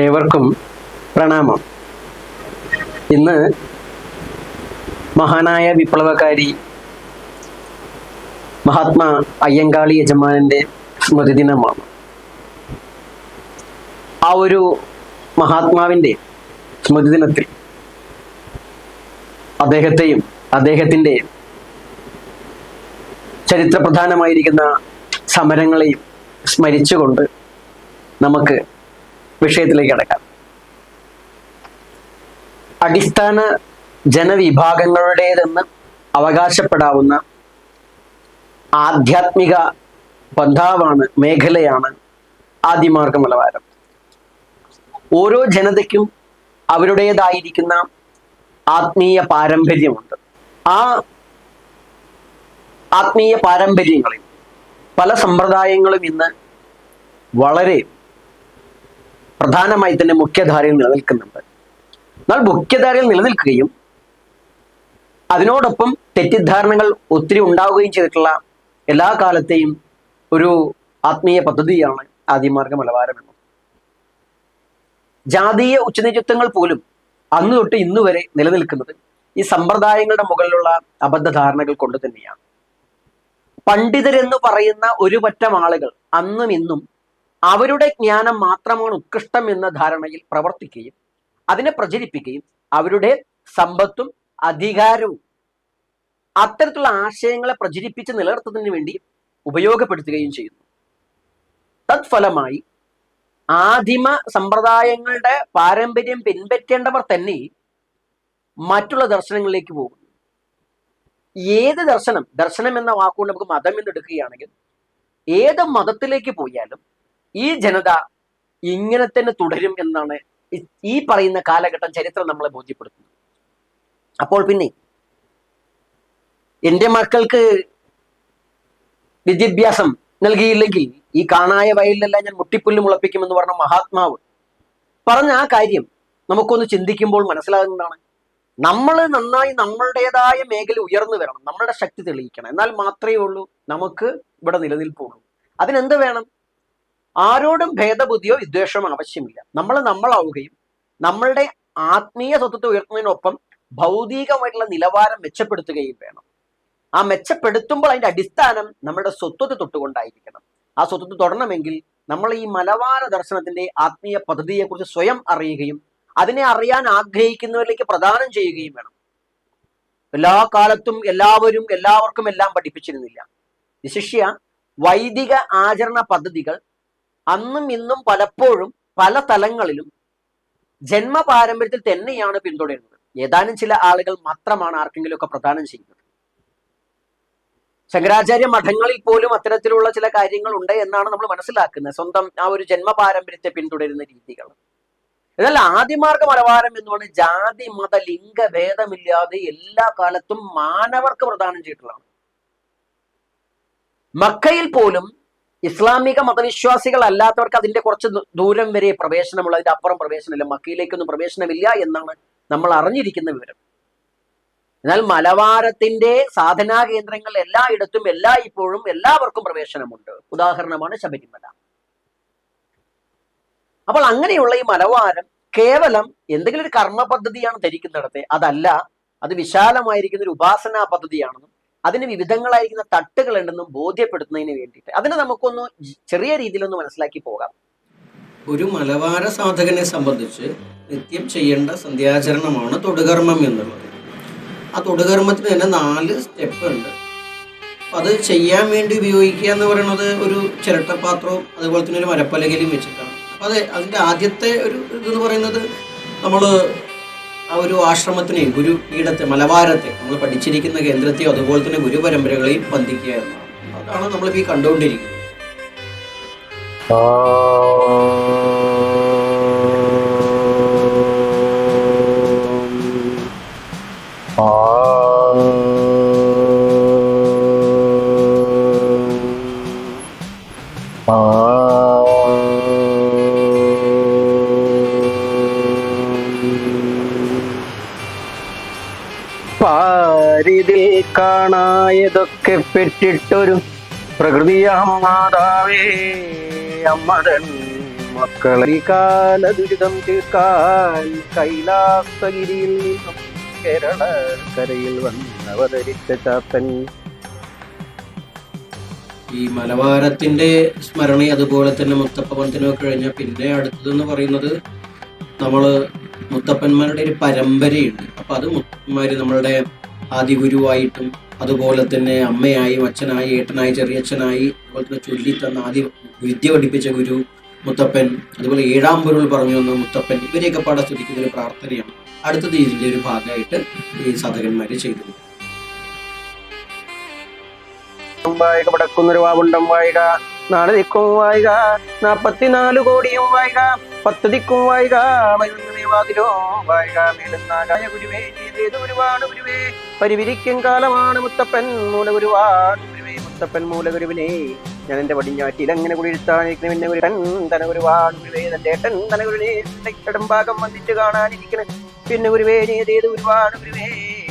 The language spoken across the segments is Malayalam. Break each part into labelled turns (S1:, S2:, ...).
S1: ഏവർക്കും പ്രണാമം. ഇന്ന് മഹാനായ വിപ്ലവകാരി മഹാത്മാ അയ്യങ്കാളി യജമാനന്റെ സ്മൃതി ദിനമാണ് ആ ഒരു മഹാത്മാവിന്റെ സ്മൃതി ദിനത്തിൽ അദ്ദേഹത്തെയും അദ്ദേഹത്തിന്റെ ചരിത്രപ്രധാനമായിരിക്കുന്ന സമരങ്ങളെയും സ്മരിച്ചുകൊണ്ട് നമുക്ക് വിഷയത്തിലേക്ക് കടക്കാം. അടിസ്ഥാന ജനവിഭാഗങ്ങളുടേതെന്ന് അവകാശപ്പെടാവുന്ന ആധ്യാത്മിക ബന്ധാവാണ് മേഖലയാണ് ആദിമാർഗ മലവാരം. ഓരോ ജനതയ്ക്കും അവരുടേതായിരിക്കുന്ന ആത്മീയ പാരമ്പര്യമുണ്ട്. ആ ആത്മീയ പാരമ്പര്യങ്ങളിൽ പല സമ്പ്രദായങ്ങളും ഇന്ന് വളരെ പ്രധാനമായി തന്നെ മുഖ്യധാരയിൽ നിലനിൽക്കുന്നുണ്ട്. എന്നാൽ മുഖ്യധാരയിൽ നിലനിൽക്കുകയും അതിനോടൊപ്പം തെറ്റിദ്ധാരണകൾ ഒത്തിരി ഉണ്ടാവുകയും ചെയ്തിട്ടുള്ള എല്ലാ കാലത്തെയും ഒരു ആത്മീയ പദ്ധതിയാണ് ആദിമാർഗ മലബാരം എന്നത്. ജാതീയ ഉച്ചനീചത്വങ്ങൾ പോലും അന്ന് തൊട്ട് ഇന്നു വരെ നിലനിൽക്കുന്നത് ഈ സമ്പ്രദായങ്ങളുടെ മുകളിലുള്ള അബദ്ധധാരണകൾ കൊണ്ട് തന്നെയാണ്. പണ്ഡിതരെന്ന് പറയുന്ന ഒരു പറ്റം ആളുകൾ അന്നും ഇന്നും അവരുടെ ജ്ഞാനം മാത്രമാണ് ഉത്കൃഷ്ടം എന്ന ധാരണയിൽ പ്രവർത്തിക്കുകയും അതിനെ പ്രചരിപ്പിക്കുകയും അവരുടെ സമ്പത്തും അധികാരവും അത്തരത്തിലുള്ള ആശയങ്ങളെ പ്രചരിപ്പിച്ച് നിലനിർത്തുന്നതിന് വേണ്ടി ഉപയോഗപ്പെടുത്തുകയും ചെയ്യുന്നു. തത്ഫലമായി ആദിമ സമ്പ്രദായങ്ങളുടെ പാരമ്പര്യം പിൻപറ്റേണ്ടവർ തന്നെ മറ്റുള്ള ദർശനങ്ങളിലേക്ക് പോകുന്നു. ഏത് ദർശനം ദർശനം എന്ന വാക്കുകൊണ്ട് നമുക്ക് മതം എന്ന് എടുക്കുകയാണെങ്കിൽ ഏത് മതത്തിലേക്ക് പോയാലും ഈ ജനത ഇങ്ങനെ തന്നെ തുടരും എന്നാണ് ഈ- പറയുന്ന കാലഘട്ടം ചരിത്രം നമ്മളെ ബോധ്യപ്പെടുത്തുന്നത്. അപ്പോൾ പിന്നെ എന്റെ മക്കൾക്ക് വിദ്യാഭ്യാസം നൽകിയില്ലെങ്കിൽ ഈ കാണായ വയലിലെല്ലാം ഞാൻ മുട്ടിപ്പുല്ല് മുളപ്പിക്കുമെന്ന് പറഞ്ഞ മഹാത്മാവ് പറഞ്ഞ ആ കാര്യം നമുക്കൊന്ന് ചിന്തിക്കുമ്പോൾ മനസ്സിലാകുന്നതാണ്. നമ്മൾ നന്നായി നമ്മളുടേതായ മേഖല ഉയർന്നു വരണം നമ്മളുടെ ശക്തി തെളിയിക്കണം. എന്നാൽ മാത്രമേ ഉള്ളൂ നമുക്ക് ഇവിടെ നിലനിൽപ്പുള്ളൂ. അതിനെന്ത് വേണം? ആരോടും ഭേദബുദ്ധിയോ വിദ്വേഷമോ ആവശ്യമില്ല. നമ്മൾ നമ്മളാവുകയും നമ്മളുടെ ആത്മീയ സ്വത്വത്തെ ഉയർത്തുന്നതിനൊപ്പം ഭൗതികമായിട്ടുള്ള നിലവാരം മെച്ചപ്പെടുത്തുകയും വേണം. ആ മെച്ചപ്പെടുത്തുമ്പോൾ അതിന്റെ അടിസ്ഥാനം നമ്മുടെ സ്വത്വത്തെ തൊട്ടുകൊണ്ടായിരിക്കണം. ആ സ്വത്വത്തെ തൊടണമെങ്കിൽ നമ്മൾ ഈ മലവാര ദർശനത്തിന്റെ ആത്മീയ പദ്ധതിയെക്കുറിച്ച് സ്വയം അറിയുകയും അതിനെ അറിയാൻ ആഗ്രഹിക്കുന്നവരിലേക്ക് പ്രദാനം ചെയ്യുകയും വേണം. എല്ലാ കാലത്തും എല്ലാവരും എല്ലാവർക്കും എല്ലാം പഠിപ്പിച്ചിരുന്നില്ല. വിശിഷ്യ വൈദിക ആചരണ പദ്ധതികൾ അന്നും ഇന്നും പലപ്പോഴും പല തലങ്ങളിലും ജന്മ പാരമ്പര്യത്തിൽ തന്നെയാണ് പിന്തുടരുന്നത്. ഏതാനും ചില ആളുകൾ മാത്രമാണ് ആർക്കെങ്കിലും ഒക്കെ പ്രദാനം ചെയ്യുന്നത്. ശങ്കരാചാര്യ മഠങ്ങളിൽ പോലും അത്തരത്തിലുള്ള ചില കാര്യങ്ങൾ ഉണ്ട് എന്നാണ് നമ്മൾ മനസ്സിലാക്കുന്നത്. സ്വന്തം ആ ഒരു ജന്മ പാരമ്പര്യത്തെ പിന്തുടരുന്ന രീതികൾ. എന്നാൽ ആദിമാർഗ മലവാരം എന്ന് പറഞ്ഞ ജാതി മത ലിംഗ ഭേദമില്ലാതെ എല്ലാ കാലത്തും മാനവർക്ക് പ്രദാനം ചെയ്തിട്ടുള്ളതാണ്. മക്കയിൽ പോലും ഇസ്ലാമിക മതവിശ്വാസികൾ അല്ലാത്തവർക്ക് അതിന്റെ കുറച്ച് ദൂരം വരെ പ്രവേശനമുള്ള അതിന്റെ അപ്പുറം പ്രവേശനമില്ല മക്കയിലേക്കൊന്നും പ്രവേശനമില്ല എന്നാണ് നമ്മൾ അറിഞ്ഞിരിക്കുന്ന വിവരം. എന്നാൽ മലബാരത്തിന്റെ സാധനാ കേന്ദ്രങ്ങൾ എല്ലായിടത്തും എല്ലാ ഇപ്പോഴും എല്ലാവർക്കും പ്രവേശനമുണ്ട്. ഉദാഹരണമാണ് ശബരിമല. അപ്പോൾ അങ്ങനെയുള്ള ഈ മലവാരം കേവലം എന്തെങ്കിലും ഒരു കർമ്മ പദ്ധതിയാണ് ധരിക്കുന്നിടത്തെ. അതല്ല അത് വിശാലമായിരിക്കുന്ന ഒരു ഉപാസനാ പദ്ധതിയാണെന്നും അതിന് വിവിധങ്ങളായിരിക്കുന്ന തട്ടുകളുണ്ടെന്നും ബോധ്യപ്പെടുത്തുന്നതിന് വേണ്ടിയിട്ട്. അതിനെ നമുക്കൊന്ന് ചെറിയ രീതിയിലൊന്ന് മനസ്സിലാക്കി പോകാം.
S2: ഒരു മലബാര സാധകനെ സംബന്ധിച്ച് നിത്യം ചെയ്യേണ്ട സന്ധ്യാചരണമാണ് തൊടുകർമ്മം എന്നുള്ളത്. ആ തൊടുകർമ്മത്തിന് തന്നെ നാല് സ്റ്റെപ്പ് ഉണ്ട് അത് ചെയ്യാൻ വേണ്ടി ഉപയോഗിക്കുക എന്ന് പറയുന്നത് ഒരു ചിരട്ടപ്പാത്രവും അതുപോലെ തന്നെ ഒരു മരപ്പലകയിലും വെച്ചിട്ടാണ്. അപ്പോൾ അത് അതിന്റെ ആദ്യത്തെ ഒരു ഇതെന്ന് പറയുന്നത് നമ്മൾ ആ ഒരു ആശ്രമത്തിനെയും ഗുരുപീഠത്തെ മലബാരത്തെ നമ്മൾ പഠിച്ചിരിക്കുന്ന കേന്ദ്രത്തെയും അതുപോലെ തന്നെ ഗുരുപരമ്പരകളെയും ബന്ധിക്കുക എന്നാണ് അതാണ് നമ്മളിപ്പോൾ ഈ കണ്ടുകൊണ്ടിരിക്കുന്നത്.
S1: പെറ്റിട്ടൊരു പ്രകൃതിയാം മാതാവേ അമ്മതൻ മക്കളെ. കാല ദുരിതം തീർക്കാൻ കൈലാസഗിരിയിൽ നിന്നും കേരള കരയിൽ വന്നവതരിച്ച ചാത്തൻ.
S2: ഈ മലബാരത്തിന്റെ സ്മരണ അതുപോലെ തന്നെ മുത്തപ്പ മുത്തപ്പവനത്തിനൊക്കെ കഴിഞ്ഞാൽ പിന്നെ അടുത്തതെന്ന് പറയുന്നത് നമ്മൾ മുത്തപ്പന്മാരുടെ ഒരു പരമ്പരയുണ്ട്. അപ്പൊ അത് മുത്തപ്പന്മാര് നമ്മളുടെ ആദിഗുരുവായിട്ടും അതുപോലെ തന്നെ അമ്മയായി അച്ഛനായി ഏട്ടനായി ചെറിയച്ഛനായി അതുപോലെ തന്നെ ചൊല്ലിത്തന്ന ആദ്യ വിദ്യ പഠിപ്പിച്ച ഗുരു മുത്തപ്പൻ അതുപോലെ ഏഴാം പൊരുൾ പറഞ്ഞു തന്ന മുത്തപ്പൻ ഇവരെയൊക്കെ പാടെ സ്തുതിക്കുന്ന ഒരു പ്രാർത്ഥനയാണ്. അടുത്തത് ഇതിന്റെ ഒരു ഭാഗമായിട്ട് ഈ സാധകന്മാര് ചെയ്തത്.
S1: വായിക പടക്കുന്നൊരു വായിക വായിക നാപ്പത്തിനാല് കോടിയും വായിക ഗുരുവാണ് ഗുരുവേ. പരിവിരിക്കും കാലമാണ് മുത്തപ്പൻ മൂലഗുരുവാണ്. ഗുരുവേ മുത്തപ്പൻ മൂലഗുരുവിനെ ഞാൻ എന്റെ പടിഞ്ഞാറ്റിൽ അങ്ങനെ കുടിയിരുത്താനിരിക്കണം പിന്നെ ഒരു ടൻ തന ഗുരുവാണ് ഗുരുവേ തന്റെ ഏട്ടൻ തന ഗുരുവേ ഭാഗം വന്നിട്ട് കാണാനിരിക്കണം. പിന്നെ ഗുരുവേ നീ ഏത് ഗുരുവാണ് ഗുരുവേ.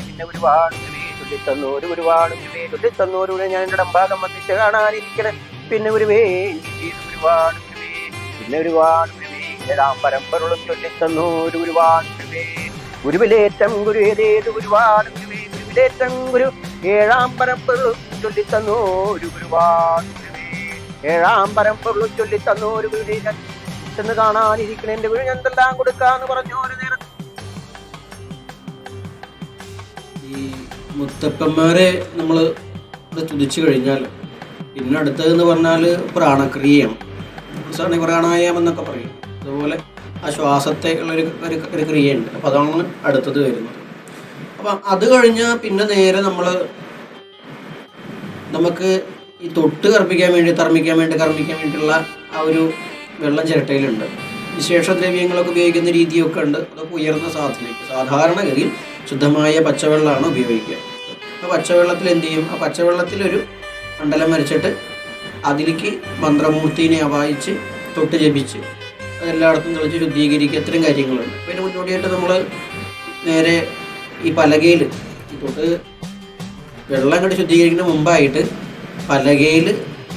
S1: പിന്നെ ഗുരുവാണ് ഗുരുവേ ചൊല്ലിത്തന്നോര് ഒരുപാട് ഗുരുവേ ചൊല്ലിത്തന്നോരുടെ ഞാൻ എന്റെ ഭാഗം വന്നിട്ട് കാണാനിരിക്കണം. പിന്നെ ഗുരുവേ ഒരുപാട് ഗുരുവേ. പിന്നെ ഒരുപാട് ഗുരുവേ ഏഴാം പരമ്പരകളും ചൊല്ലിത്തന്നോര് ഒരുപാട് ഗുരുവേ. ഗുരുവിലേറ്റം ഗുരു ഏതേത് ഒരുപാട് ഗുരുവേ ഗുരുവിലേറ്റം ഗുരു ഏഴാം പരമ്പരകളും ചൊല്ലിത്തന്നൂരു ഗുരുവാട് ഗുരുവേ. ഏഴാം പരമ്പരകളും ചൊല്ലിത്തന്നൂരു ഗുരുവേ. ഞാൻ ചെന്ന് കാണാനിരിക്കണ എന്റെ ഗുരു എന്തെല്ലാം കൊടുക്കാന്ന് പറഞ്ഞു ഒരു നേരം.
S2: ഈ മുത്തപ്പന്മാരെ നമ്മൾ തുതിച്ചു കഴിഞ്ഞാൽ പിന്നെ അടുത്തതെന്ന് പറഞ്ഞാൽ പ്രാണക്രിയയാണ് പ്രാണായാമം എന്നൊക്കെ പറയും. അതുപോലെ ആ ശ്വാസത്തെ ഉള്ളൊരു ഒരു ഒരു ക്രിയയുണ്ട്. അപ്പോൾ അതാണ് അടുത്തത് വരുന്നത്. അപ്പം അത് കഴിഞ്ഞാൽ പിന്നെ നേരെ നമ്മൾ നമുക്ക് ഈ തൊട്ട് കർപ്പിക്കാൻ വേണ്ടി തർമ്മിക്കാൻ വേണ്ടി കർമ്മിക്കാൻ വേണ്ടിയിട്ടുള്ള ആ ഒരു വെള്ളം ചിരട്ടയിലുണ്ട്. വിശേഷ ദ്രവ്യങ്ങളൊക്കെ ഉപയോഗിക്കുന്ന രീതിയൊക്കെ ഉണ്ട്. അതൊക്കെ ഉയർന്ന സാധനയ്ക്ക് സാധാരണഗതിയിൽ ശുദ്ധമായ പച്ചവെള്ളമാണ് ഉപയോഗിക്കുക. അപ്പോൾ പച്ചവെള്ളത്തിൽ എന്ത് ചെയ്യും? ആ പച്ചവെള്ളത്തിലൊരു മണ്ഡലം വരച്ചിട്ട് അതിലേക്ക് മന്ത്രമൂർത്തിനെ അവായിച്ച് തൊട്ട് ജപിച്ച് അതെല്ലായിടത്തും തെളിച്ച് ശുദ്ധീകരിക്കുക. ഇത്തരം കാര്യങ്ങളുണ്ട്. പിന്നെ മുന്നോടിയായിട്ട് നമ്മൾ നേരെ ഈ പലകയിൽ തൊട്ട് വെള്ളം കണ്ട് ശുദ്ധീകരിക്കുന്ന മുമ്പായിട്ട് പലകയിൽ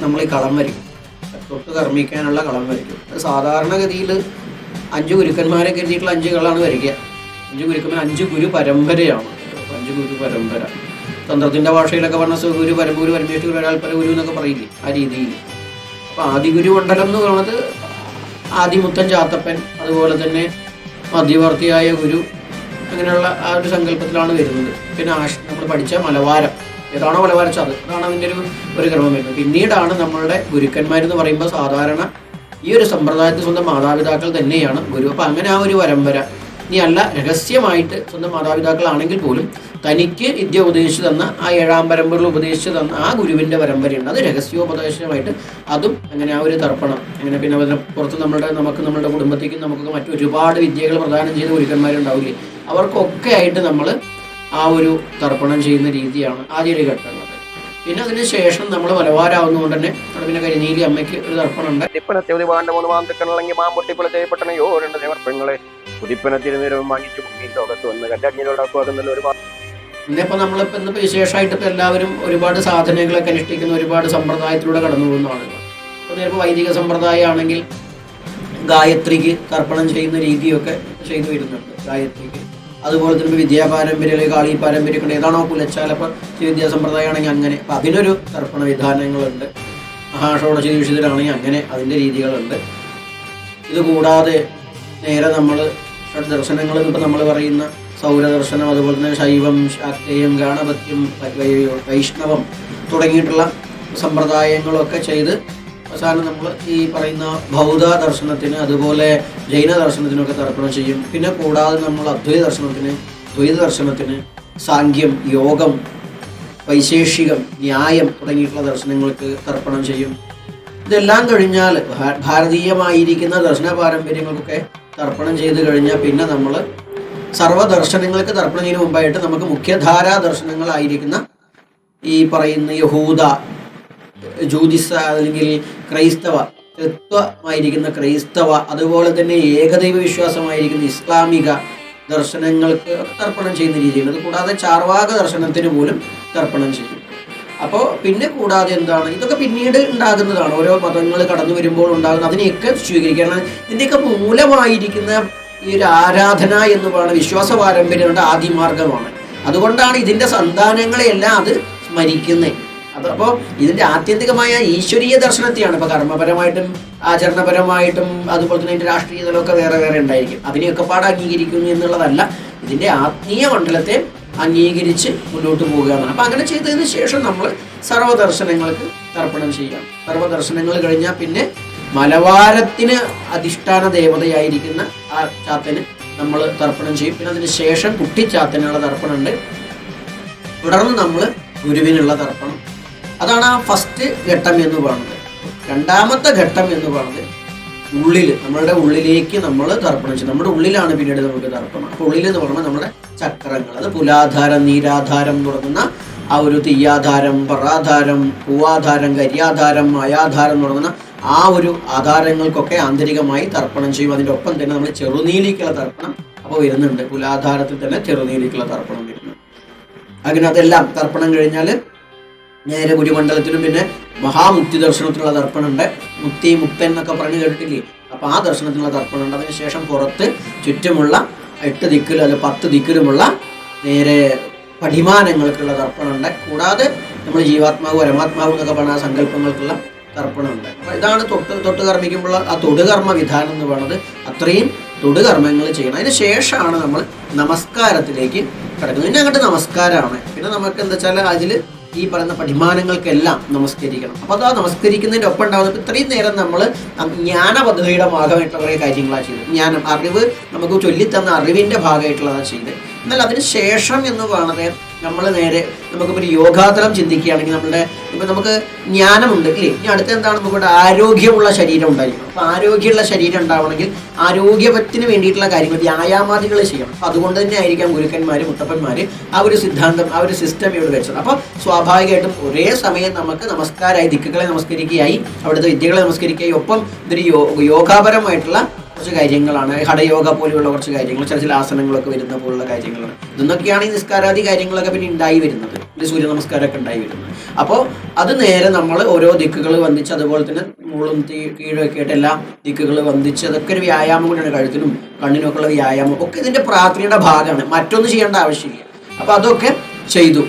S2: നമ്മൾ ഈ കളം വരയ്ക്കും. തൊട്ട് കർമ്മിക്കാനുള്ള കളം വരയ്ക്കും. അത് സാധാരണഗതിയിൽ അഞ്ച് ഗുരുക്കന്മാരെ കരുതിയിട്ടുള്ള അഞ്ച് കളാണ് വരയ്ക്കുക. അഞ്ച് ഗുരുക്കന്മാർ അഞ്ച് ഗുരു പരമ്പരയാണ് അഞ്ച് ഗുരു പരമ്പര തന്ത്രത്തിന്റെ ഭാഷയിലൊക്കെ പറഞ്ഞ സുഗുരു പരമ്പുരു പരമേശ്വര ഒരാൾ ഒരാൾപ്പര ഗുരു എന്നൊക്കെ പറയില്ലേ? ആ രീതിയിൽ അപ്പോൾ ആദിഗുരു മണ്ഡലം എന്ന് പറയുന്നത് ആദിമുത്തൻ ചാത്തപ്പൻ അതുപോലെ തന്നെ മധ്യവർത്തിയായ ഗുരു അങ്ങനെയുള്ള ആ ഒരു സങ്കല്പത്തിലാണ് വരുന്നത്. പിന്നെ ആഷ് നമ്മൾ പഠിച്ച മലവാരം. ഏതാണോ മലവാരച്ച അത്. അതാണ് അതിന്റെ ഒരു ഒരു ക്രമം വരുന്നത്. പിന്നീടാണ് നമ്മളുടെ ഗുരുക്കന്മാരെന്ന് പറയുമ്പോൾ സാധാരണ ഈ ഒരു സമ്പ്രദായത്തിൽ സ്വന്തം മാതാപിതാക്കൾ തന്നെയാണ് ഗുരു. അപ്പം അങ്ങനെ ആ ഒരു പരമ്പര ഇനി അല്ല രഹസ്യമായിട്ട് സ്വന്തം മാതാപിതാക്കളാണെങ്കിൽ പോലും തനിക്ക് വിദ്യ ഉപദേശിച്ചു തന്ന ആ ഏഴാം പരമ്പരയിൽ ഉപദേശിച്ചു തന്ന ആ ഗുരുവിന്റെ പരമ്പരയുണ്ട്. അത് രഹസ്യോപദേശമായിട്ട് അതും അങ്ങനെ ആ ഒരു തർപ്പണം. അങ്ങനെ പിന്നെ അതിന് പുറത്ത് നമ്മുടെ നമുക്ക് നമ്മുടെ കുടുംബത്തേക്കും നമുക്ക് മറ്റൊരുപാട് വിദ്യകൾ പ്രദാനം ചെയ്ത ഗുരുക്കന്മാരുണ്ടാവില്ലേ? അവർക്കൊക്കെ ആയിട്ട് നമ്മൾ ആ ഒരു തർപ്പണം ചെയ്യുന്ന രീതിയാണ് ആദ്യ ഒരു ഘട്ടമുള്ളത് പിന്നെ അതിന് ശേഷം നമ്മൾ മലബാരാവുന്നതുകൊണ്ട് തന്നെ അവിടെ പിന്നെ കരിനീലി അമ്മയ്ക്ക് ഒരു തർപ്പണം ഉണ്ട്
S1: ഉദിപ്പന തിരുനിരവും വാങ്ങിച്ചു ലോകത്ത് വന്ന് കല്ലടിഞ്ഞിലോടാക്കുവാകുന്ന ഒരു
S2: ഇന്നിപ്പോ നമ്മളിപ്പോ ഇന്നിപ്പോ വിശേഷമായിട്ട് ഇപ്പൊ എല്ലാവരും ഒരുപാട് സാധനങ്ങളൊക്കെ അനുഷ്ഠിക്കുന്ന ഒരുപാട് സമ്പ്രദായത്തിലൂടെ കടന്നു പോകുന്ന ആളുകൾ വൈദിക സമ്പ്രദായം ആണെങ്കിൽ ഗായത്രിക്ക് തർപ്പണം ചെയ്യുന്ന രീതിയൊക്കെ ചെയ്തു വരുന്നുണ്ട് ഗായത്രിക്ക്. അതുപോലെ തന്നെ ഇപ്പോൾ വിദ്യാപാരമ്പര്യം അല്ലെങ്കിൽ കാളി പാരമ്പര്യം ഏതാണോ പുലച്ചാലപ്പോൾ വിദ്യാ സമ്പ്രദായം ആണെങ്കിൽ അങ്ങനെ അപ്പം അതിനൊരു തർപ്പണ വിധാനങ്ങളുണ്ട്. മഹാഷോടശ ദീക്ഷിതരാണെങ്കിൽ അങ്ങനെ അതിന്റെ രീതികളുണ്ട്. ഇത് കൂടാതെ നേരെ നമ്മൾ ദർശനങ്ങൾ ഇപ്പം നമ്മൾ പറയുന്ന സൗരദർശനം അതുപോലെ തന്നെ ശൈവം ശാക്തേയം ഗാണപത്യം വൈഷ്ണവം തുടങ്ങിയിട്ടുള്ള സമ്പ്രദായങ്ങളൊക്കെ ചെയ്ത് അവസാനം നമ്മൾ ഈ പറയുന്ന ബൗദ്ധ ദർശനത്തിന് അതുപോലെ ജൈന ദർശനത്തിനൊക്കെ തർപ്പണം ചെയ്യും. പിന്നെ കൂടാതെ നമ്മൾ അദ്വൈത ദർശനത്തിന് ദ്വൈത ദർശനത്തിന് സാങ്ക്യം യോഗം വൈശേഷികം ന്യായം തുടങ്ങിയിട്ടുള്ള ദർശനങ്ങൾക്ക് തർപ്പണം ചെയ്യും. ഇതെല്ലാം കഴിഞ്ഞാൽ ഭാരതീയമായിരിക്കുന്ന ദർശന പാരമ്പര്യങ്ങൾക്കൊക്കെ തർപ്പണം ചെയ്ത് കഴിഞ്ഞാൽ പിന്നെ നമ്മൾ സർവദർശനങ്ങൾക്ക് തർപ്പണം ചെയ്യുന്നതിന് മുമ്പായിട്ട് നമുക്ക് മുഖ്യധാരാ ദർശനങ്ങളായിരിക്കുന്ന ഈ പറയുന്ന യഹൂദ ജ്യോതിസ അല്ലെങ്കിൽ ക്രൈസ്തവ തത്വമായിരിക്കുന്ന ക്രൈസ്തവ അതുപോലെ തന്നെ ഏകദൈവ വിശ്വാസമായിരിക്കുന്ന ഇസ്ലാമിക ദർശനങ്ങൾക്ക് തർപ്പണം ചെയ്യുന്ന രീതിയാണ് കൂടാതെ ചാർവാക ദർശനത്തിന് പോലും തർപ്പണം ചെയ്യും. അപ്പോൾ പിന്നെ കൂടാതെ എന്താണ്? ഇതൊക്കെ പിന്നീട് ഉണ്ടാകുന്നതാണ്. ഓരോ മതങ്ങൾ കടന്നു വരുമ്പോൾ ഉണ്ടാകുന്ന അതിനെയൊക്കെ സ്വീകരിക്കണം ഇതിന്റെയൊക്കെ മൂലമായിരിക്കുന്ന ഈ ഒരു ആരാധന എന്ന് പറയുന്ന വിശ്വാസ പാരമ്പര്യങ്ങളുടെ ആദിമാർഗമാണ് അതുകൊണ്ടാണ് ഇതിന്റെ സന്താനങ്ങളെയെല്ലാം അത് സ്മരിക്കുന്നത് അതപ്പോൾ ഇതിന്റെ ആത്യന്തികമായ ഈശ്വരീയ ദർശനത്തെയാണ് ഇപ്പോൾ കർമ്മപരമായിട്ടും ആചരണപരമായിട്ടും അതുപോലെ തന്നെ ഇതിന്റെ രാഷ്ട്രീയ തലമൊക്കെ വേറെ വേറെ ഉണ്ടായിരിക്കും. അതിനെയൊക്കെ പാട് അംഗീകരിക്കുന്നു എന്നുള്ളതല്ല. ഇതിന്റെ ആത്മീയ മണ്ഡലത്തെ അംഗീകരിച്ച് മുന്നോട്ട് എന്നാണ്. അപ്പൊ അങ്ങനെ ചെയ്തതിന് ശേഷം നമ്മൾ സർവദർശനങ്ങൾക്ക് തർപ്പണം ചെയ്യാം. സർവദർശനങ്ങൾ കഴിഞ്ഞാൽ പിന്നെ മലവാരത്തിന് അധിഷ്ഠാന ദേവതയായിരിക്കുന്ന ആ ചാത്തന് നമ്മൾ തർപ്പണം ചെയ്യും. പിന്നെ അതിന് ശേഷം കുട്ടിച്ചാത്തനുള്ള തർപ്പണമുണ്ട്. തുടർന്ന് നമ്മൾ ഗുരുവിനുള്ള തർപ്പണം. അതാണ് ആ ഫസ്റ്റ് ഘട്ടം എന്ന് പറയുന്നത്. രണ്ടാമത്തെ ഘട്ടം എന്ന് പറയുന്നത് ഉള്ളിൽ നമ്മളുടെ ഉള്ളിലേക്ക് നമ്മൾ തർപ്പണം ചെയ്യും. നമ്മുടെ ഉള്ളിലാണ് പിന്നീട് നമുക്ക് തർപ്പണം. അപ്പോൾ ഉള്ളിൽ എന്ന് പറഞ്ഞാൽ നമ്മുടെ ചക്രങ്ങൾ അത് പുലാധാരം നീരാധാരം തുടങ്ങുന്ന ആ ഒരു തീയാധാരം പറാധാരം പൂവാധാരം കരിയാധാരം മായാധാരം തുടങ്ങുന്ന ആ ഒരു ആധാരങ്ങൾക്കൊക്കെ ആന്തരികമായി തർപ്പണം ചെയ്യും. അതിന്റെ ഒപ്പം തന്നെ നമ്മൾ ചെറുനീലിക്കുള്ള തർപ്പണം അപ്പോൾ വരുന്നുണ്ട്. കുലാധാരത്തിൽ തന്നെ ചെറുനീലിക്കുള്ള തർപ്പണം വരുന്നു. അങ്ങനെ അതെല്ലാം തർപ്പണം കഴിഞ്ഞാൽ നേരെ ഗുരുമണ്ഡലത്തിനും പിന്നെ മഹാമുക്തി ദർശനത്തിലുള്ള തർപ്പണമുണ്ട് മുക്തി മുക്തൻ എന്നൊക്കെ പറഞ്ഞു കേട്ടിട്ടില്ലേ? അപ്പൊ ആ ദർശനത്തിനുള്ള തർപ്പണമുണ്ട് അതിനുശേഷം പുറത്ത് ചുറ്റുമുള്ള എട്ട് ദിക്കിലും അല്ലെ പത്ത് ദിക്കിലുമുള്ള നേരെ പഠിമാനങ്ങൾക്കുള്ള തർപ്പണമുണ്ട് കൂടാതെ നമ്മൾ ജീവാത്മാവ് പരമാത്മാവ് എന്നൊക്കെ പറഞ്ഞ ആ സങ്കല്പങ്ങൾക്കുള്ള തർപ്പണമുണ്ട് ഇതാണ് തൊട്ട് തൊട്ട് കർമ്മിക്കുമ്പോൾ ആ തൊടുകർമ്മ വിധാനം എന്ന് പറയുന്നത്. അത്രയും തൊടുകർമ്മങ്ങൾ ചെയ്യണം. അതിന് ശേഷമാണ് നമ്മൾ നമസ്കാരത്തിലേക്ക് കിടക്കുന്നത്. പിന്നെ അങ്ങോട്ട് നമസ്കാരമാണ്. പിന്നെ നമുക്ക് എന്താ വെച്ചാൽ അതിൽ ഈ പറയുന്ന പഠിമാനങ്ങൾക്കെല്ലാം നമസ്കരിക്കണം. അപ്പോൾ അത് ആ നമസ്കരിക്കുന്നതിന്റെ ഒപ്പം ഉണ്ടാകുന്നത് ഇത്രയും നേരം നമ്മൾ ജ്ഞാന പദ്ധതിയുടെ ഭാഗമായിട്ടുള്ള കുറേ കാര്യങ്ങളാണ് ചെയ്തത്. ജ്ഞാനം അറിവ് നമുക്ക് ചൊല്ലിത്തന്ന അറിവിന്റെ ഭാഗമായിട്ടുള്ളതാണ് ചെയ്തത്. എന്നാൽ അതിന് ശേഷം എന്ന് പറയുന്നത് നമ്മൾ നേരെ നമുക്കിപ്പോൾ ഒരു യോഗാതലം ചിന്തിക്കുകയാണെങ്കിൽ നമ്മുടെ ഇപ്പം നമുക്ക് ജ്ഞാനമുണ്ട് അല്ലേ ഇനി അടുത്ത എന്താണ്? നമുക്കിവിടെ ആരോഗ്യമുള്ള ശരീരം ഉണ്ടായിരിക്കണം അപ്പോൾ ആരോഗ്യമുള്ള ശരീരം ഉണ്ടാവണമെങ്കിൽ ആരോഗ്യത്തിന് വേണ്ടിയിട്ടുള്ള കാര്യങ്ങൾ വ്യായാമാദികൾ ചെയ്യണം. അപ്പം അതുകൊണ്ട് തന്നെ ആയിരിക്കാം ഗുരുക്കന്മാർ മുത്തപ്പന്മാർ ആ ഒരു സിദ്ധാന്തം ആ ഒരു സിസ്റ്റം ഇവിടെ വെച്ചത്. അപ്പോൾ സ്വാഭാവികമായിട്ടും ഒരേ സമയം നമുക്ക് നമസ്കാരമായി ദിക്കുകളെ നമസ്കരിക്കുകയായി അവിടുത്തെ വിദ്യകളെ നമസ്കരിക്കുകയായി ഒപ്പം ഇതൊരു യോഗാപരമായിട്ടുള്ള കുറച്ച് കാര്യങ്ങളാണ്. ഹടയോഗ പോലെയുള്ള കുറച്ച് കാര്യങ്ങൾ ചില ചില ആസനങ്ങളൊക്കെ വരുന്ന പോലുള്ള കാര്യങ്ങളാണ്. ഇതൊന്നൊക്കെയാണ് ഈ നിസ്കാരാദി കാര്യങ്ങളൊക്കെ പിന്നെ ഉണ്ടായി വരുന്നത്. സൂര്യ നമസ്കാരമൊക്കെ ഉണ്ടായി വരുന്നത്. അപ്പോൾ അത് നേരെ നമ്മൾ ഓരോ ദിക്കുകൾ വന്ദിച്ച് അതുപോലെ തന്നെ മുകളും തീ കീഴൊക്കെ ആയിട്ട് എല്ലാ ദിക്കുകൾ വന്ദിച്ച് അതൊക്കെ ഒരു വ്യായാമം കൂടിയാണ്. കഴുത്തിനും കണ്ണിനും ഒക്കെ ഉള്ള വ്യായാമം ഒക്കെ ഇതിന്റെ പ്രാർത്ഥനയുടെ ഭാഗമാണ്. മറ്റൊന്നും ചെയ്യേണ്ട ആവശ്യമില്ല. അപ്പോൾ അതൊക്കെ ചെയ്തു.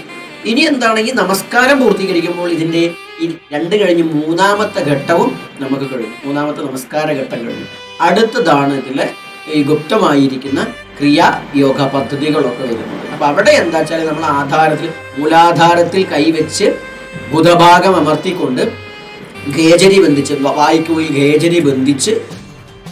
S2: ഇനി എന്താണ്? ഈ നമസ്കാരം പൂർത്തീകരിക്കുമ്പോൾ ഇതിന്റെ ഈ രണ്ട് കഴിഞ്ഞ് മൂന്നാമത്തെ ഘട്ടവും നമുക്ക് കഴിഞ്ഞു. മൂന്നാമത്തെ നമസ്കാര ഘട്ടം കഴിഞ്ഞു. അടുത്തതാണ് ഇതിലെ ഈ ഗുപ്തമായിരിക്കുന്ന ക്രിയാ യോഗ പദ്ധതികളൊക്കെ വരുന്നത്. അപ്പൊ അവിടെ എന്താ വെച്ചാൽ നമ്മൾ ആധാരത്തിൽ മൂലാധാരത്തിൽ കൈവച്ച് ബുധഭാഗം അമർത്തിക്കൊണ്ട് ഗേജരി ബന്ധിച്ച് വ- വായ്ക്കുള്ളിൽ ഗേജരി ബന്ധിച്ച്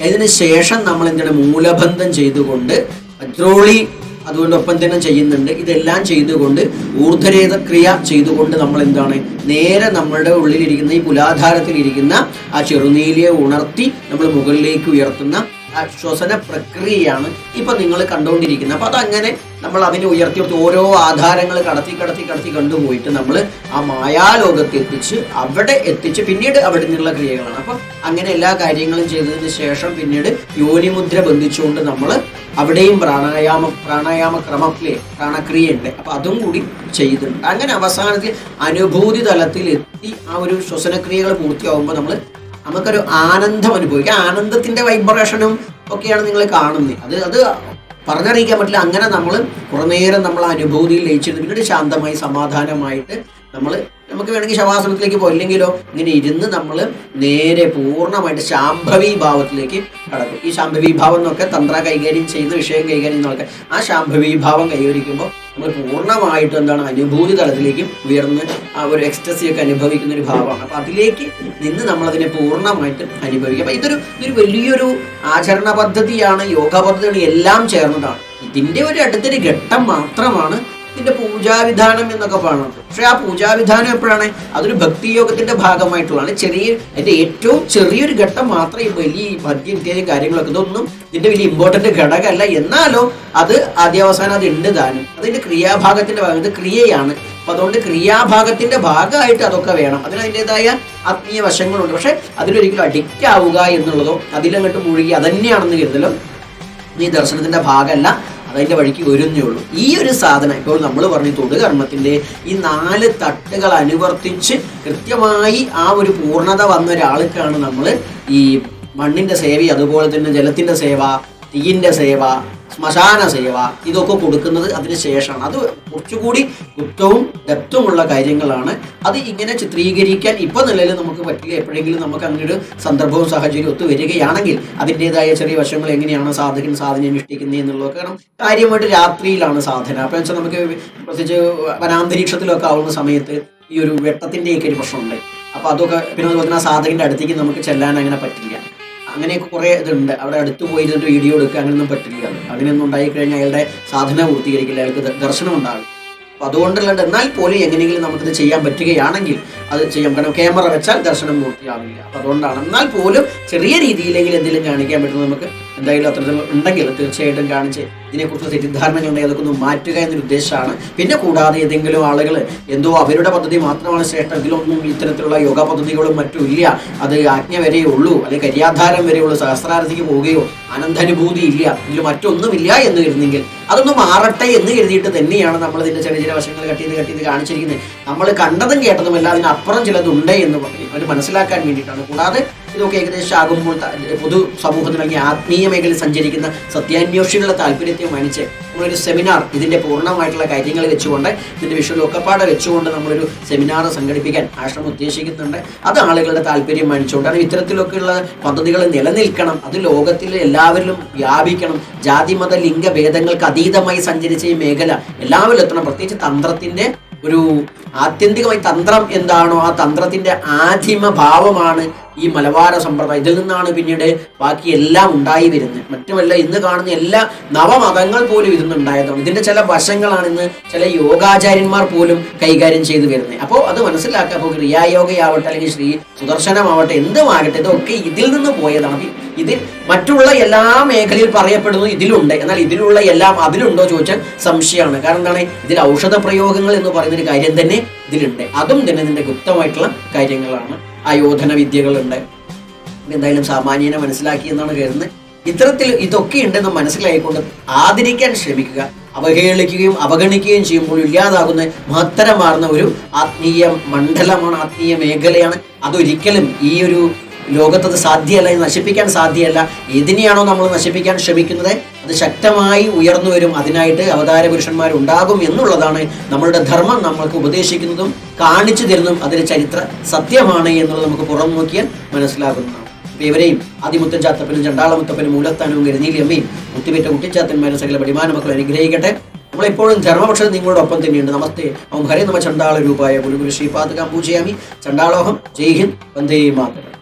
S2: അതിനുശേഷം നമ്മൾ എന്താണ് മൂലബന്ധം ചെയ്തുകൊണ്ട് വജ്രോളി അതുകൊണ്ടൊപ്പം തന്നെ ചെയ്യുന്നുണ്ട്. ഇതെല്ലാം ചെയ്തുകൊണ്ട് ഊർധ്വരേത ക്രിയ ചെയ്തുകൊണ്ട് നമ്മൾ എന്താണ് നേരെ നമ്മളുടെ ഉള്ളിലിരിക്കുന്ന ഈ പുലാധാരത്തിലിരിക്കുന്ന ആ ചെറുനീലിയെ ഉണർത്തി നമ്മൾ മുകളിലേക്ക് ഉയർത്തുന്ന ആ ശ്വസന പ്രക്രിയയാണ് ഇപ്പൊ നിങ്ങൾ കണ്ടുകൊണ്ടിരിക്കുന്നത്. അപ്പൊ അതങ്ങനെ നമ്മൾ അതിനെ ഉയർത്തി ഓരോ ആധാരങ്ങൾ കടത്തി കടത്തി കടത്തി കണ്ടുപോയിട്ട് നമ്മൾ ആ മായാലോകത്ത് എത്തിച്ച് അവിടെ എത്തിച്ച് പിന്നീട് അവിടെ നിന്നുള്ള ക്രിയകളാണ്. അപ്പൊ അങ്ങനെ എല്ലാ കാര്യങ്ങളും ചെയ്തതിന് ശേഷം പിന്നീട് യോനിമുദ്ര ബന്ധിച്ചുകൊണ്ട് നമ്മൾ അവിടെയും പ്രാണായാമ പ്രാണായാമ ക്രമത്തിലെ പ്രാണക്രിയ ഉണ്ട് അപ്പൊ അതും കൂടി ചെയ്തിട്ടുണ്ട്. അങ്ങനെ അവസാനത്തിൽ അനുഭൂതി തലത്തിൽ എത്തി ആ ഒരു ശ്വസനക്രിയകൾ പൂർത്തിയാകുമ്പോൾ നമ്മൾ നമുക്കൊരു ആനന്ദം അനുഭവിക്കാം. ആനന്ദത്തിന്റെ വൈബ്രേഷനും ഒക്കെയാണ് നിങ്ങൾ കാണുന്നത്. അത് അത് പറഞ്ഞറിയിക്കാൻ പറ്റില്ല. അങ്ങനെ നമ്മൾ കുറേ നേരം നമ്മൾ അനുഭൂതിയിൽ ലയിച്ചിരുന്നു. പിന്നീട് ശാന്തമായി സമാധാനമായിട്ട് നമ്മൾ നമുക്ക് വേണമെങ്കിൽ ശവാസനത്തിലേക്ക് പോയില്ലെങ്കിലോ ഇങ്ങനെ ഇരുന്ന് നമ്മൾ നേരെ പൂർണമായിട്ട് ശാംഭവി ഭാവത്തിലേക്ക് കടക്കും. ഈ ശാംഭവി ഭാവം എന്നൊക്കെ തന്ത്ര കൈകാര്യം ചെയ്യുന്ന വിഷയം കൈകാര്യം ചെയ്യുന്ന ആ ശാംഭവി ഭാവം കൈവരിക്കുമ്പോൾ നമ്മൾ പൂർണമായിട്ട് എന്താണ് അനുഭൂതി തലത്തിലേക്ക് ഉയർന്ന് ആ ഒരു എക്സ്റ്റസി ഒക്കെ അനുഭവിക്കുന്ന ഒരു ഭാവമാണ്. അപ്പൊ അതിലേക്ക് നിന്ന് നമ്മൾ അതിനെ പൂർണമായിട്ട് അനുഭവിക്കുക അപ്പൊ ഇതൊരു ഇതൊരു വലിയൊരു ആചരണ പദ്ധതിയാണ് യോഗ പദ്ധതിയാണ് എല്ലാം ചേർന്നതാണ്. ഇതിന്റെ ഒരു അടുത്തൊരു ഘട്ടം മാത്രമാണ് ഇതിന്റെ പൂജാവിധാനം എന്നൊക്കെ പറയുന്നത് പക്ഷെ ആ പൂജാവിധാനം എപ്പോഴാണ്? അതൊരു ഭക്തിയോഗത്തിന്റെ ഭാഗമായിട്ടുള്ളതാണ്. ചെറിയ അതിന്റെ ഏറ്റവും ചെറിയൊരു ഘട്ടം മാത്രമേ വലിയ ഈ ഭക്തി ഇത്യാദി കാര്യങ്ങളൊക്കെ ഇതൊന്നും ഇതിന്റെ വലിയ ഇമ്പോർട്ടന്റ് ഘടകമല്ല. എന്നാലോ അത് ആദ്യാവസാനം അത് ഉണ്ട് താനും. അതിന്റെ ക്രിയാഭാഗത്തിന്റെ ഭാഗം ഇത് ക്രിയയാണ്. അപ്പൊ അതുകൊണ്ട് ക്രിയാഭാഗത്തിന്റെ ഭാഗമായിട്ട് അതൊക്കെ വേണം. അതിന് അതിന്റെതായ ആത്മീയ വശങ്ങളുണ്ട്. പക്ഷെ അതിലൊരിക്കലും അഡിക്റ്റ് ആവുക എന്നുള്ളതോ അതിലങ്ങോട്ട് മുഴുകി അതന്നെയാണെന്ന് കരുതലോ ഈ ദർശനത്തിന്റെ ഭാഗമല്ല. അതതിന്റെ വഴിക്ക് വരുന്നേ ഉള്ളൂ. ഈ ഒരു സാധനം ഇപ്പോൾ നമ്മൾ പറഞ്ഞു തൊടുകർമ്മത്തിന്റെ ഈ നാല് തട്ടുകൾ അനുവർത്തിച്ച് കൃത്യമായി ആ ഒരു പൂർണത വന്ന ഒരാൾക്കാണ് നമ്മൾ ഈ മണ്ണിന്റെ സേവ അതുപോലെ തന്നെ ജലത്തിന്റെ സേവ തീയിന്റെ സേവ ശ്മശാന സേവ ഇതൊക്കെ കൊടുക്കുന്നത് അതിന് ശേഷമാണ്. അത് കുറച്ചുകൂടി ഗുപ്തവും ദപ്തുമുള്ള കാര്യങ്ങളാണ്. അത് ഇങ്ങനെ ചിത്രീകരിക്കാൻ ഇപ്പോൾ നിലയിൽ നമുക്ക് പറ്റില്ല. എപ്പോഴെങ്കിലും നമുക്ക് അങ്ങനെ ഒരു സന്ദർഭവും സാഹചര്യവും ഒത്തു വരികയാണെങ്കിൽ അതിന്റെതായ ചെറിയ വശങ്ങൾ എങ്ങനെയാണ് സാധകൻ സാധന അനുഷ്ഠിക്കുന്നത് എന്നുള്ളതൊക്കെ കാരണം കാര്യമായിട്ട് രാത്രിയിലാണ് സാധന. അപ്പോൾ വെച്ചാൽ നമുക്ക് പ്രത്യേകിച്ച് വനാന്തരീക്ഷത്തിലൊക്കെ ആവുന്ന സമയത്ത് ഈ ഒരു വെട്ടത്തിന്റെയൊക്കെ ഒരു പ്രശ്നമുണ്ട്. അപ്പോൾ അതൊക്കെ പിന്നെ അതുപോലെ തന്നെ സാധകന്റെ അടുത്തേക്ക് നമുക്ക് ചെല്ലാൻ അങ്ങനെ പറ്റില്ല. അങ്ങനെയൊക്കെ കുറേ ഇതുണ്ട്. അവിടെ അടുത്ത് പോയിരുന്നിട്ട് വീഡിയോ എടുക്കുക അങ്ങനെയൊന്നും പറ്റില്ല. അങ്ങനെയൊന്നും ഉണ്ടായി കഴിഞ്ഞാൽ അയാളുടെ സാധന പൂർത്തീകരിക്കില്ല. അയാൾക്ക് ദർശനം ഉണ്ടാകും. അപ്പൊ അതുകൊണ്ടല്ലാണ്ട് എന്നാൽ പോലും എങ്ങനെയെങ്കിലും നമുക്കിത് ചെയ്യാൻ പറ്റുകയാണെങ്കിൽ അത് ചെയ്യാം. കാരണം ക്യാമറ വെച്ചാൽ ദർശനം പൂർത്തിയാവില്ല. അപ്പൊ അതുകൊണ്ടാണ് എന്നാൽ പോലും ചെറിയ രീതിയിലെങ്കിലും എന്തെങ്കിലും കാണിക്കാൻ പറ്റുന്നത് നമുക്ക് എന്തായാലും അത്തരത്തിൽ ഉണ്ടെങ്കിൽ തീർച്ചയായിട്ടും കാണിച്ച് ഇതിനെക്കുറിച്ച് തെറ്റിദ്ധാരണകൾ ഉണ്ടെങ്കിൽ അതൊക്കെ ഒന്ന് മാറ്റുക എന്നൊരു ഉദ്ദേശമാണ്. പിന്നെ കൂടാതെ ഏതെങ്കിലും ആളുകൾ എന്തോ അവരുടെ പദ്ധതി മാത്രമാണ് ശ്രേഷ്ഠം ഇതിലൊന്നും ഇത്തരത്തിലുള്ള യോഗ പദ്ധതികളും മറ്റും ഇല്ല. അത് ആജ്ഞ വരെയേ ഉള്ളൂ. അല്ലെങ്കിൽ കരിയാധാരം വരെയുള്ളൂ സഹസ്രാരഥിക്ക് പോവുകയോ അനന്തനുഭൂതി ഇല്ല. ഇതിൽ മറ്റൊന്നുമില്ല എന്ന് കരുതുന്നെങ്കിൽ അതൊന്ന് മാറട്ടെ എന്ന് കരുതിയിട്ട് തന്നെയാണ് നമ്മൾ ഇതിന്റെ ചെറിയ ചെറിയ വശങ്ങൾ കട്ട് ചെയ്ത് കട്ട് ചെയ്ത് കാണിച്ചിരിക്കുന്നത്. നമ്മൾ കണ്ടതും കേട്ടതുമല്ല അതിനപ്പുറം ചിലതുണ്ട് എന്ന് പറഞ്ഞു അവർ മനസ്സിലാക്കാൻ വേണ്ടിയിട്ടാണ്. കൂടാതെ ഇതൊക്കെ ഏകദേശം ആകുമ്പോൾ പൊതു സമൂഹത്തിൽ അല്ലെങ്കിൽ ആത്മീയ മേഖലയിൽ സഞ്ചരിക്കുന്ന സത്യാന്വേഷികളുടെ താല്പര്യത്തെ മാനിച്ച് നമ്മളൊരു സെമിനാർ ഇതിന്റെ പൂർണമായിട്ടുള്ള കാര്യങ്ങൾ വെച്ചുകൊണ്ട് ഇതിന്റെ വിഷ്വൽ ഒക്കെപ്പാടെ വെച്ചുകൊണ്ട് നമ്മളൊരു സെമിനാർ സംഘടിപ്പിക്കാൻ ആശ്രമം ഉദ്ദേശിക്കുന്നുണ്ട്. അത് ആളുകളുടെ താല്പര്യം മാനിച്ചുകൊണ്ടാണ് ഇത്തരത്തിലൊക്കെയുള്ള പദ്ധതികൾ നിലനിൽക്കണം. അത് ലോകത്തിൽ എല്ലാവരിലും വ്യാപിക്കണം. ജാതി മത ലിംഗ ഭേദങ്ങൾക്ക് അതീതമായി സഞ്ചരിച്ച ഈ മേഖല എല്ലാവരിലും എത്തണം. പ്രത്യേകിച്ച് തന്ത്രത്തിന്റെ ഒരു ആത്യന്തികമായി തന്ത്രം എന്താണോ ആ തന്ത്രത്തിന്റെ ആദിമ ഭാവമാണ് ഈ മലബാര സമ്പ്രദായം ഇതിൽ നിന്നാണ് പിന്നീട് ബാക്കി എല്ലാം ഉണ്ടായി വരുന്നത്. മറ്റുമല്ല ഇന്ന് കാണുന്ന എല്ലാ നവമതങ്ങൾ പോലും ഇതിൽ നിന്നുണ്ടായതാണ് ഇതിന്റെ ചില വശങ്ങളാണ് ഇന്ന് ചില യോഗാചാര്യന്മാർ പോലും കൈകാര്യം ചെയ്തു വരുന്നത്. അപ്പോൾ അത് മനസ്സിലാക്കുക അപ്പോൾ ക്രിയായോഗയാവട്ടെ അല്ലെങ്കിൽ ശ്രീ സുദർശനമാവട്ടെ എന്തുമാകട്ടെ ഇതൊക്കെ ഇതിൽ നിന്ന് പോയതാണ്. ഇതിൽ മറ്റുള്ള എല്ലാ മേഖലയിൽ പറയപ്പെടുന്നു ഇതിലുണ്ട്. എന്നാൽ ഇതിലുള്ള എല്ലാം അതിലുണ്ടോ ചോദിച്ചാൽ സംശയമാണ്. കാരണം എന്താണ്? ഇതിൽ ഔഷധ പ്രയോഗങ്ങൾ എന്ന് പറയുന്ന ഒരു കാര്യം തന്നെ ഇതിലുണ്ട്. അതും തന്നെ ഇതിന്റെ ഗുപ്തമായിട്ടുള്ള കാര്യങ്ങളാണ്. ആയോധന വിദ്യകളുണ്ട്. എന്തായാലും സാമാന്യനെ മനസ്സിലാക്കി എന്നാണ് കരുതുന്നത്. ഇത്തരത്തിൽ ഇതൊക്കെ ഉണ്ടെന്ന് മനസ്സിലായിക്കൊണ്ട് ആദരിക്കാൻ ശ്രമിക്കുക അവഹേളിക്കുകയും അവഗണിക്കുകയും ചെയ്യുമ്പോൾ ഇല്ലാതാകുന്ന മഹത്തരമാർന്ന ഒരു ആത്മീയ മണ്ഡലമാണ് ആത്മീയ മേഖലയാണ്. അതൊരിക്കലും ഈ ഒരു ലോകത്തത് സാധ്യമല്ല നശിപ്പിക്കാൻ സാധ്യമല്ല ഏതിനെയാണോ നമ്മൾ നശിപ്പിക്കാൻ ശ്രമിക്കുന്നത്? അത് ശക്തമായി ഉയർന്നു വരും. അതിനായിട്ട് അവതാര പുരുഷന്മാരുണ്ടാകും എന്നുള്ളതാണ് നമ്മളുടെ ധർമ്മം നമ്മൾക്ക് ഉപദേശിക്കുന്നതും കാണിച്ചു തരുന്നതും അതിന്റെ ചരിത്ര സത്യമാണ് എന്നുള്ളത് നമുക്ക് പുറം നോക്കിയാൽ മനസ്സിലാകുന്നതാണ്. ഇവരെയും ആദിമുത്തൻ ചാത്തപ്പനും ചണ്ടാളമുത്തപ്പനും മൂലത്താനവും ഗരുനീലിയമ്മയും മുത്തുപേറ്റ കുട്ടിച്ചാത്തന്മാരും സകല പടിമാന മക്കൾ അനുഗ്രഹിക്കട്ടെ. നമ്മളെപ്പോഴും ധർമ്മപക്ഷം നിങ്ങളുടെ ഒപ്പം തന്നെയുണ്ട്. നമസ്തേ. ഓം ഹരേ നമ ചണ്ടാള രൂപായ. ഗുരുഗുരു ഗുരു ശ്രീപാദകാം പൂജയാമി. ചണ്ടാളോഹം. ജയ് ഹിന്ദ്. വന്ദേ മാതരം.